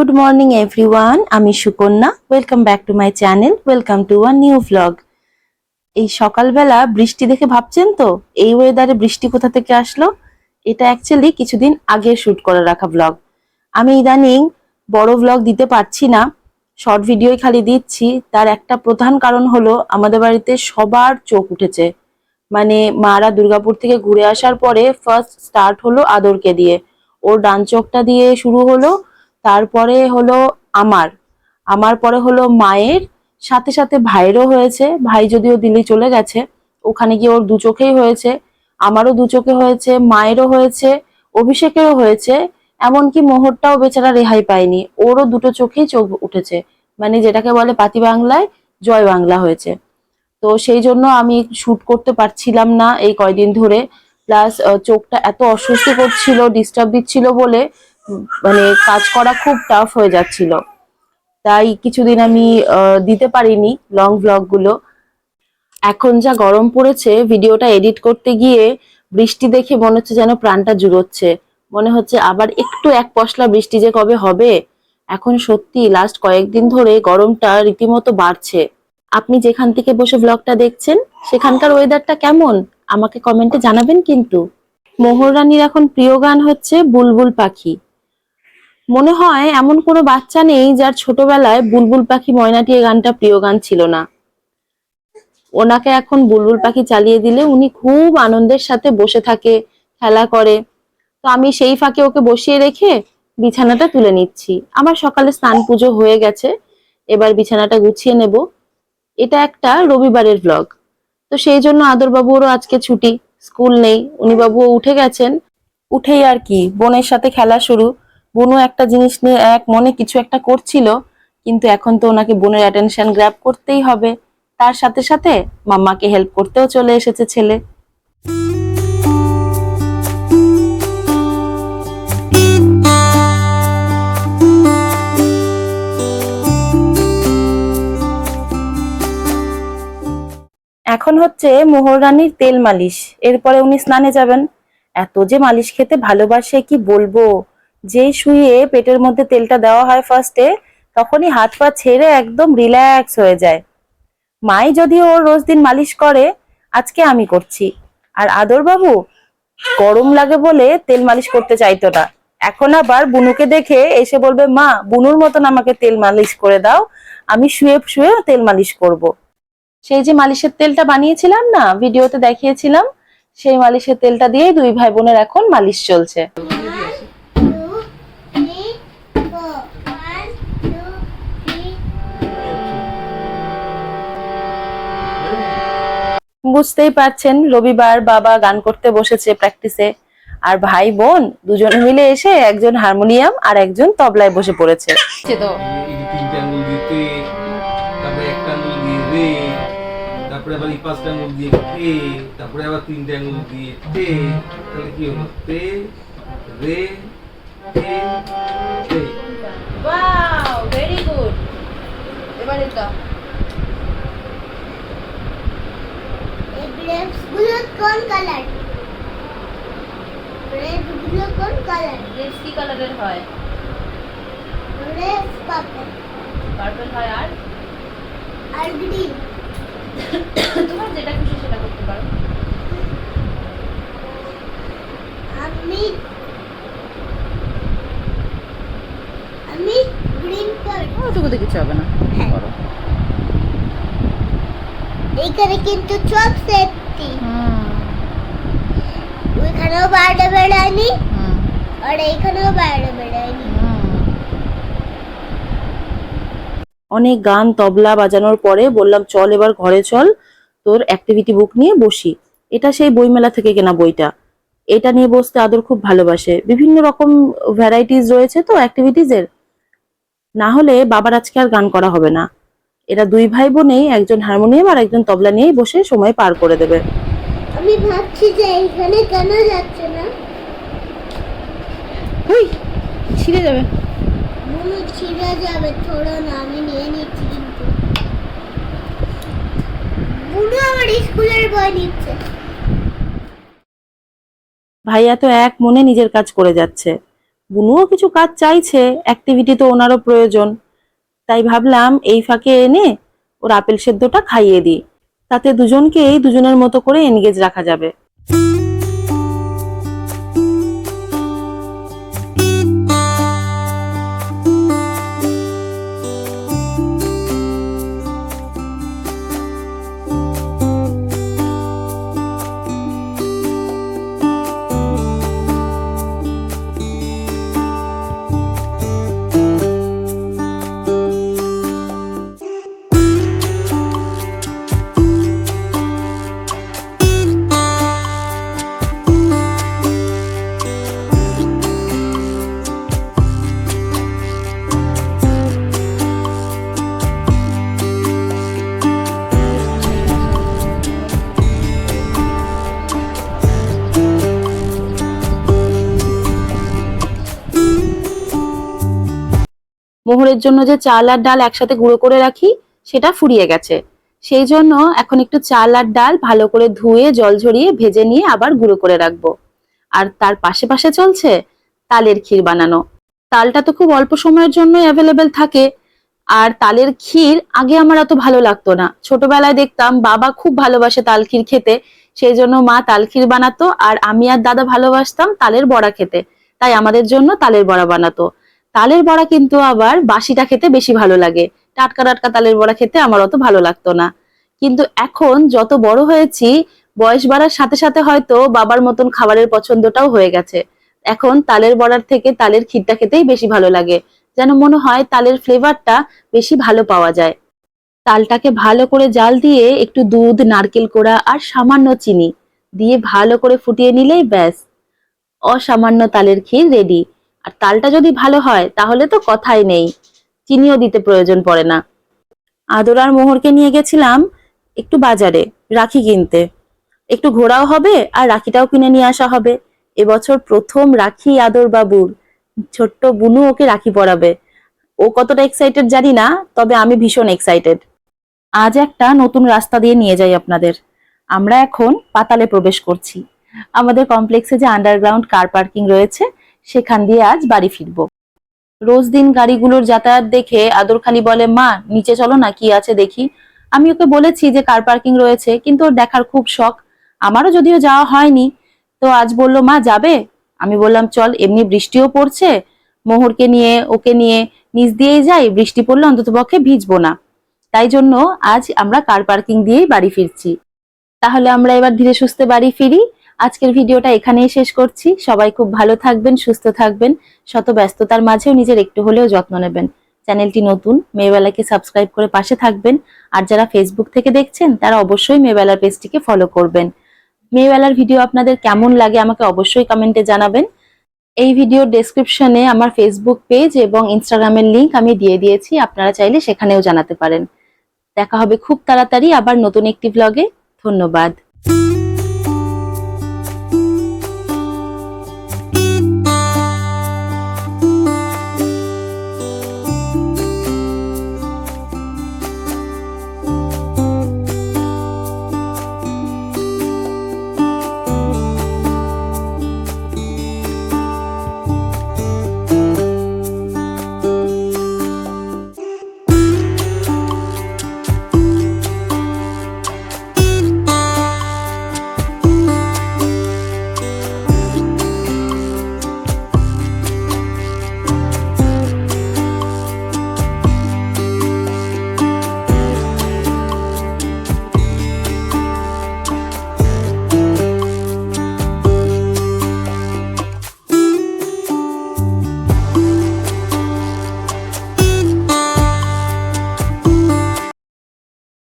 Good morning everyone আমি Sukanya welcome back to my channel welcome to a new vlog এই সকালবেলা বৃষ্টি দেখে ভাবছেন তো? এই ওয়েদারে বৃষ্টি কোথা থেকে আসলো? এটা অ্যাকচুয়ালি কিছুদিন আগে শুট করে রাখা ব্লগ আমি ইদানিং বড় ভ্লগ দিতে পারছি না। শর্ট ভিডিওই খালি দিচ্ছি। তার একটা প্রধান কারণ হলো, আমাদের বাড়িতে সবার চোখ উঠেছে। মানে মারা দুর্গাপুর থেকে ঘুরে আসার পরে ফার্স্ট স্টার্ট হলো আদরকে দিয়ে। ওর ডান চোখটা দিয়ে শুরু হলো। তারপরে হলো আমার। আমার পরে হলো মায়ের, সাথে সাথে ভাইয়েরও হয়েছে। ভাই যদিও দিল্লি চলে গেছে, ওখানে গিয়ে ওর দু চোখেই হয়েছে। আমারও দু চোখে হয়েছে, মায়েরও হয়েছে, অভিষেকেরও হয়েছে। এমনকি মোহরটাও বেচারা রেহাই পায়নি। ওরও দুটো চোখেই চোখ উঠেছে। মানে যেটাকে বলে পাতি বাংলায় জয় বাংলা হয়েছে। তো সেই জন্য আমি শুট করতে পারছিলাম না এই কয়দিন ধরে। প্লাস চোখটা এত অস্বস্তি করছিল ডিস্টার্ব দিচ্ছিল বলে মানে কাজ করা খুব টাফ হয়ে যাচ্ছিল। তাই কিছুদিন আমি দিতে পারিনি লং ভ্লগগুলো। এখন যা গরম পড়েছে, ভিডিওটা এডিট করতে গিয়ে বৃষ্টি দেখে মনে হচ্ছে যেন প্রাণটা জুড়োচ্ছে। মনে হচ্ছে আবার একটু এক পশলা বৃষ্টি যে কবে হবে। এখন সত্যি লাস্ট কয়েকদিন ধরে গরমটা রীতিমতো বাড়ছে। আপনি যেখান থেকে বসে ব্লগটা দেখছেন, সেখানকার ওয়েদারটা কেমন? আমাকে কমেন্টে জানাবেন কিন্তু। মোহর রানীর এখন প্রিয় গান হচ্ছে বুলবুল পাখি। মনে হয় এমন কোনো বাচ্চা নেই যার ছোটবেলায় বুলবুল পাখি ময়নাটি গানটা প্রিয় গান ছিল না। ওনাকে এখন বুলবুল পাখি চালিয়ে দিলে উনি খুব আনন্দের সাথে বসে থাকে, খেলা করে। তো আমি সেই ফাঁকে ওকে বসিয়ে রেখে বিছানাটা তুলে নিচ্ছি। আমার সকালে স্নান পুজো হয়ে গেছে, এবার বিছানাটা গুছিয়ে নেব। এটা একটা রবিবারের ব্লগ তো সেই জন্য আদরবাবুরও আজকে ছুটি, স্কুল নেই। উনি বাবুও উঠে গেছেন। উঠেই আর কি, বোনের সাথে খেলা শুরু। বোনও একটা জিনিস নিয়ে এক মনে কিছু একটা করছিল, কিন্তু এখন তো ওনাকে বোনের অ্যাটেনশন গ্র্যাব করতেই হবে। তার সাথে সাথে মাম্মাকে হেল্প করতেও চলে এসেছে ছেলে। এখন হচ্ছে মোহর রানীর তেল মালিশ। এরপরে উনি স্নানে যাবেন। এত যে মালিশ খেতে ভালোবাসে, কি বলব? যেই শুয়ে পেটের মধ্যে তেলটা দেওয়া হয় ফার্স্টে তখনই হাত পা ছেড়ে একদম রিল্যাক্স হয়ে যায়। মাই যদিও রোজ দিন মালিশ করে, আজকে আমি করছি। আর আদর বাবু গরম লাগে বলে তেল মালিশ করতে চাইতো না। এখন আবার বুনুকে দেখে এসে বলবে, মা, বুনুর মতন আমাকে তেল মালিশ করে দাও, আমি শুয়ে শুয়ে তেল মালিশ করব। সেই যে মালিশের তেলটা বানিয়েছিলাম না, ভিডিওতে দেখিয়েছিলাম, সেই মালিশের তেলটা দিয়েই দুই ভাই বোনের এখন মালিশ চলছে। বুঝতেই পারছেন রবিবার বাবা গান করতে বসেছে প্র্যাকটিসে আর ভাই বোন দুজনে মিলে এসে একজন হারমোনিয়াম আর একজন তবলায় বসে পড়েছে। এই যে তিনটে আঙুল দিয়ে তে তারপরে একটা আঙুল দিয়ে রে তারপরে আবার এই পাঁচটা আঙুল দিয়ে তে তারপরে আবার তিনটে আঙুল দিয়ে তে তাহলে কি হলো? তে রে তে তে ওয়াও ভেরি গুড এবারে তো। Grapes গুলো কোন কালার গ্রেপসগুলো কোন কালার গ্রেপস কি কালারের হয়? গ্রেপস পার্পল পার্পল হয় আর? আর গ্রিন তোমার যেটা খুশি সেটা করতে পারো। আমি আমি গ্রিন করব। ওটুকুতে কিছু হবে না। হ্যাঁ। এইখানে কিন্তু চোখ সেফটি ওইখানেও বাইরে বেড়ায়নি আর এইখানেও বাইরে বেড়ায়নি অনেক গান, তবলা বাজানোর পরে বললাম, চল এবার ঘরে চল, তোর অ্যাক্টিভিটি বুক নিয়ে বসি। এটা সেই বইমেলা থেকে কেনা বইটা। এটা নিয়ে বসতে আদর খুব ভালোবাসে। বিভিন্ন রকম ভ্যারাইটিস রয়েছে তো অ্যাক্টিভিটিজের না হলে বাবার আজকে আর গান করা হবে না। এরা দুই ভাই বোনেই একজন হারমোনিয়াম আর একজন তবলা নিয়েই বসে সময় পার করে দেবে। আমি ভাবছি যে এইখানে কেন যাচ্ছে না? হুই ছিঁড়ে যাবে। মনে ছিঁড়ে যাবে থোড়ো না আমি নিয়ে নিচ্ছি কিন্তু। বুনু আমার স্কুলের বই নিচ্ছে। ভাইয়া তো এক মনে নিজের কাজ করে যাচ্ছে। বুনুও কিছু কাজ চাইছে অ্যাক্টিভিটি তো ওনারও প্রয়োজন। তাই ভাবলাম এই ফাঁকে এনে ওর আপেল সেদ্ধটা খাইয়ে দিই। তাতে দুজনকেই দুজনের মতো করে এনগেজ রাখা যাবে। মোহরের জন্য যে চাল আর ডাল একসাথে গুঁড়ো করে রাখি, সেটা ফুরিয়ে গেছে। সেই জন্য এখন একটু চাল আর ডাল ভালো করে ধুয়ে, জল ঝরিয়ে, ভেজে নিয়ে আবার গুঁড়ো করে রাখব। আর তার পাশে পাশে চলছে তালের ক্ষীর বানানো। তালটা তো খুব অল্প সময়ের জন্যই অ্যাভেলেবেল থাকে। আর তালের ক্ষীর আগে আমার অত ভালো লাগতো না। ছোটবেলায় দেখতাম বাবা খুব ভালোবাসে তাল ক্ষীর খেতে। সেই জন্য মা তাল ক্ষীর বানাতো। আর আমি আর দাদা ভালোবাসতাম তালের বড়া খেতে। তাই আমাদের জন্য তালের বড়া বানাতো। তালের বড়া কিন্তু আবার বাসিটা খেতে বেশি ভালো লাগে। টাটকা টাটকা তালের বড়া খেতে আমার অত ভালো লাগতো না। কিন্তু এখন যত বড় হয়েছি, বয়স বাড়ার সাথে সাথে হয়তো বাবার মতন খাবারের পছন্দটাও হয়ে গেছে। এখন তালের বড়ার থেকে তালের ক্ষীরটা খেতেই বেশি ভালো লাগে। যেন মনে হয় তালের ফ্লেভারটা বেশি ভালো পাওয়া যায়। তালটাকে ভালো করে জাল দিয়ে একটু দুধ, নারকেল কোড়া আর সামান্য চিনি দিয়ে ভালো করে ফুটিয়ে নিলেই ব্যাস। অসামান্য তালের ক্ষীর রেডি আর তালটা যদি ভালো হয়, তাহলে তো কথাই নেই। চিনিও দিতে প্রয়োজন পড়ে না। আদর আর মোহরকে নিয়ে গেছিলাম একটু বাজারে, রাখি কিনতে। একটু ঘোরাও হবে আর রাখিটাও কিনে নিয়ে আসা হবে। এবছর প্রথম রাখি আদর বাবুর। ছোট্ট বুনু ওকে রাখি পরাবে। ও কতটা এক্সাইটেড জানি না, তবে আমি ভীষণ এক্সাইটেড আজ একটা নতুন রাস্তা দিয়ে নিয়ে যাই আপনাদের। আমরা এখন পাতালে প্রবেশ করছি। আমাদের কমপ্লেক্সে যে আন্ডারগ্রাউন্ড কার পার্কিং রয়েছে সেখান দিয়ে আজ বাড়ি ফিরবো। রোজ দিন গাড়িগুলোর যাতায়াত দেখে আদর খালি বলে, মা, নিচে চলো না, কি আছে দেখি? আমি ওকে বলেছি যে কার পার্কিং রয়েছে, কিন্তু ওর দেখার খুব শখ। আমারও যদিও যাওয়া হয়নি। তো আজ বলল, মা, যাবে? আমি বললাম, চল, এমনি বৃষ্টিও পড়ছে। মোহরকে নিয়ে, ওকে নিয়ে নিচ দিয়েই যাই, বৃষ্টি পড়লে অন্তত পক্ষে ভিজবো না। তাই জন্য আজ আমরা কার পার্কিং দিয়েই বাড়ি ফিরছি। তাহলে আমরা এবার ধীরে সুস্থে বাড়ি ফিরি। আজকের ভিডিওটা এখানেই শেষ করছি। সবাই খুব ভালো থাকবেন, সুস্থ থাকবেন। শত ব্যস্ততার মাঝেও নিজের একটু হলেও যত্ন নেবেন। চ্যানেলটি নতুন, মেয়েবেলাকে সাবস্ক্রাইব করে পাশে থাকবেন। আর যারা ফেসবুক থেকে দেখছেন, তারা অবশ্যই মেয়েবেলার পেজটিকে ফলো করবেন। মেয়েবেলার ভিডিও আপনাদের কেমন লাগে আমাকে অবশ্যই কমেন্টে জানাবেন। এই ভিডিওর ডেসক্রিপশনে আমার ফেসবুক পেজ এবং ইনস্টাগ্রামের লিঙ্ক আমি দিয়ে দিয়েছি, আপনারা চাইলে সেখানেও জানাতে পারেন। দেখা হবে খুব তাড়াতাড়ি আবার নতুন একটি ব্লগে ধন্যবাদ।